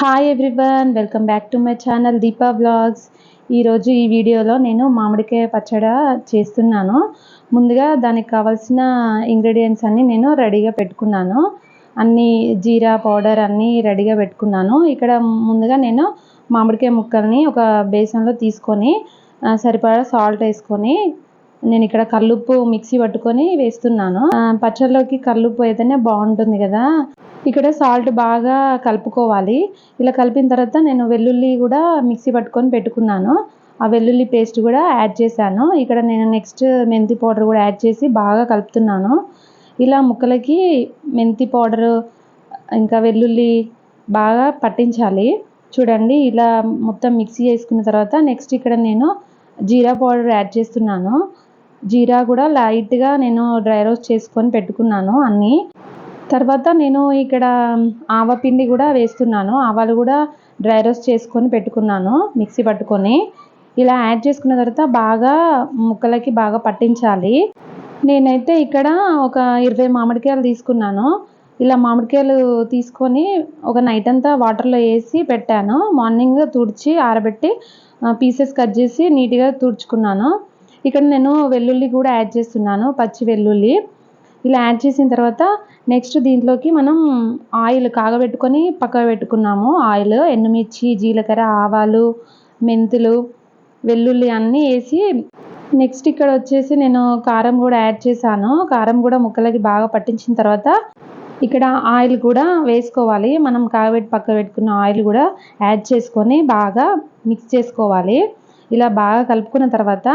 Hi everyone welcome back to my channel Deepa blogs ఈరోజు ఈ వీడియోలో నేను మామిడికాయ పచ్చడి చేస్తున్నాను. ముందుగా దానికి కావాల్సిన ఇంగ్రీడియంట్స్ అన్నీ నేను రెడీగా పెట్టుకున్నాను. అన్ని జీరా పౌడర్ అన్నీ రెడీగా పెట్టుకున్నాను. ఇక్కడ ముందుగా నేను మామిడికాయ ముక్కల్ని ఒక బేసన్లో తీసుకొని సరిపడా సాల్ట్ వేసుకొని నేను ఇక్కడ కల్లుప్పు మిక్సీ పట్టుకొని వేస్తున్నాను. పచ్చళ్ళలోకి కల్లుప్పు అయితేనే బాగుంటుంది కదా. ఇక్కడ సాల్ట్ బాగా కలుపుకోవాలి. ఇలా కలిపిన తర్వాత నేను వెల్లుల్లి కూడా మిక్సీ పట్టుకొని పెట్టుకున్నాను. ఆ వెల్లుల్లి పేస్ట్ కూడా యాడ్ చేశాను. ఇక్కడ నేను నెక్స్ట్ మెంతి పౌడర్ కూడా యాడ్ చేసి బాగా కలుపుతున్నాను. ఇలా ముక్కలకి మెంతి పౌడరు ఇంకా వెల్లుల్లి బాగా పట్టించాలి. చూడండి ఇలా మొత్తం మిక్సీ చేసుకున్న తర్వాత నెక్స్ట్ ఇక్కడ నేను జీరా పౌడర్ యాడ్ చేస్తున్నాను. జీరా కూడా లైట్గా నేను డ్రై రోస్ట్ చేసుకొని పెట్టుకున్నాను అన్నీ. తర్వాత నేను ఇక్కడ ఆవపిండి కూడా వేస్తున్నాను. ఆవాలు కూడా డ్రై రోస్ట్ చేసుకొని పెట్టుకున్నాను మిక్సీ పట్టుకొని. ఇలా యాడ్ చేసుకున్న తర్వాత బాగా ముక్కలకి బాగా పట్టించాలి. నేనైతే ఇక్కడ ఒక ఇరవై మామిడికాయలు తీసుకున్నాను. ఇలా మామిడికాయలు తీసుకొని ఒక నైట్ అంతా వాటర్లో వేసి పెట్టాను. మార్నింగ్ తుడిచి ఆరబెట్టి పీసెస్ కట్ చేసి నీట్గా తుడుచుకున్నాను. ఇక్కడ నేను వెల్లుల్లి కూడా యాడ్ చేస్తున్నాను పచ్చి వెల్లుల్లి. ఇలా యాడ్ చేసిన తర్వాత నెక్స్ట్ దీంట్లోకి మనం ఆయిల్ కాగబెట్టుకొని పక్క పెట్టుకున్నాము. ఆయిల్ ఎండుమిర్చి జీలకర్ర ఆవాలు మెంతులు వెల్లుల్లి అన్నీ వేసి నెక్స్ట్ ఇక్కడ వచ్చేసి నేను కారం కూడా యాడ్ చేశాను. కారం కూడా ముక్కలకి బాగా పట్టించిన తర్వాత ఇక్కడ ఆయిల్ కూడా వేసుకోవాలి. మనం కాగబెట్టి పక్క పెట్టుకున్న ఆయిల్ కూడా యాడ్ చేసుకొని బాగా మిక్స్ చేసుకోవాలి. ఇలా బాగా కలుపుకున్న తర్వాత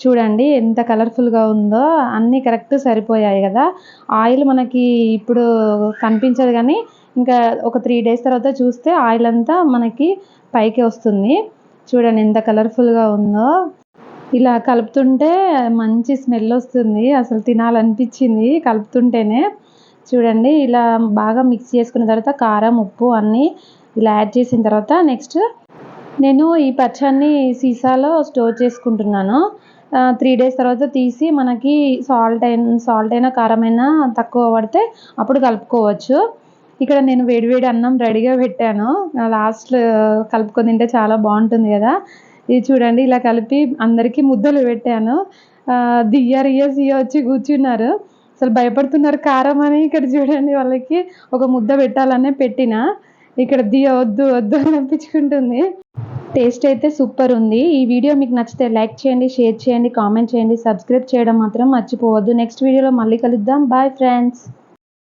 చూడండి ఎంత కలర్ఫుల్గా ఉందో అన్నీ కరెక్ట్ సరిపోయాయి కదా. ఆయిల్ మనకి ఇప్పుడు కనిపించదు కానీ ఇంకా ఒక త్రీ డేస్ తర్వాత చూస్తే ఆయిల్ అంతా మనకి పైకి వస్తుంది. చూడండి ఎంత కలర్ఫుల్గా ఉందో. ఇలా కలుపుతుంటే మంచి స్మెల్ వస్తుంది. అసలు తినాలనిపించింది కలుపుతుంటేనే. చూడండి ఇలా బాగా మిక్స్ చేసుకున్న తర్వాత కారం ఉప్పు అన్నీ ఇలా యాడ్ చేసిన తర్వాత నెక్స్ట్ నేను ఈ పచ్చడిని సీసాలో స్టోర్ చేసుకుంటున్నాను. త్రీ డేస్ తర్వాత తీసి మనకి సాల్ట్ అయిన సాల్ట్ అయినా కారం అయినా తక్కువ పడితే అప్పుడు కలుపుకోవచ్చు. ఇక్కడ నేను వేడివేడి అన్నం రెడీగా పెట్టాను. లాస్ట్లో కలుపుకొని తింటే చాలా బాగుంటుంది కదా. ఇది చూడండి ఇలా కలిపి అందరికీ ముద్దలు పెట్టాను. ఆ, దియ్య సియ్య వచ్చి కూర్చున్నారు. అసలు భయపడుతున్నారు కారం అని ఇక్కడ చూడండి వాళ్ళకి. ఒక ముద్ద పెట్టాలనే పెట్టిన. ఇక్కడ దియ్య వద్దు వద్దు అని అనిపించుకుంటుంది. టేస్ట్ అయితే సూపర్ ఉంది. ఈ వీడియో మీకు నచ్చితే లైక్ చేయండి షేర్ చేయండి కామెంట్ చేయండి సబ్స్క్రైబ్ చేయడం మాత్రం మర్చిపోవద్దు. నెక్స్ట్ వీడియోలో మళ్ళీ కలుద్దాం. Bye friends.